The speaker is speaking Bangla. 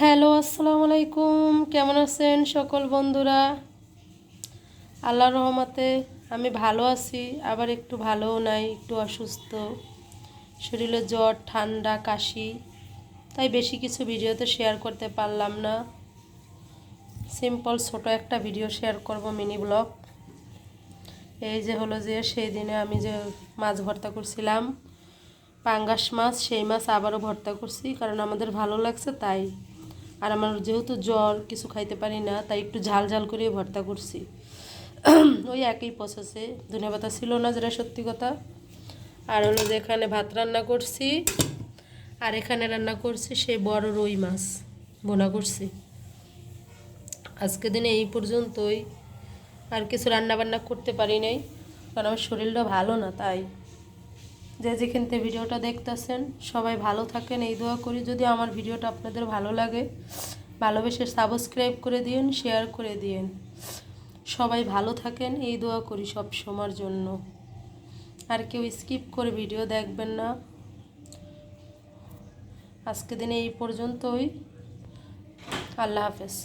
হ্যালো, আসসালামু আলাইকুম। কেমন আছেন সকল বন্ধুরা? আল্লাহ রহমতে আমি ভালো আছি, আবার একটু ভালোও নাই, একটু অসুস্থ। শরীরে জ্বর, ঠান্ডা, কাশি, তাই বেশি কিছু ভিডিওতে শেয়ার করতে পারলাম না। সিম্পল ছোট একটা ভিডিও শেয়ার করব মিনি ব্লগ এই যে হলো যে, সেই দিনে আমি যে মাছ ভর্তা করছিলাম, পাঙ্গাস মাছ, সেই মাছ আবারও ভর্তা করছি, কারণ আমাদের ভালো লাগছে, তাই। আর আমার যেহেতু জ্বর, কিছু খাইতে পারি না, তাই একটু ঝাল ঝাল করে ভর্তা করছি। ওই একই প্রসেসে ধনে পাতা ছিল না যেটা সত্যি কথা। আর হলো যে এখানে ভাত রান্না করছি। আর এখানে রান্না করছি সে বড় রুই মাছ। বোনা করছি। আজকে দিনে এই পর্যন্তই। আর কিছু রান্না বান্না করতে পারি নাই। কারণ আমার শরীরটা ভালো না, তাই। যে যেখান থেকে ভিডিওটা দেখতেছেন, সবাই ভালো থাকেন। এই দোয়া করি যদি আমার ভিডিওটা আপনাদের ভালো লাগে, ভালোবেসে সাবস্ক্রাইব করে দিন শেয়ার করে দিন সবাই ভালো থাকেন, এই দোয়া করি সব সময়ের জন্য। আর কেউ স্কিপ করে ভিডিও দেখবেন না। আজকে দিনে এই পর্যন্তই। আল্লাহ হাফেজ।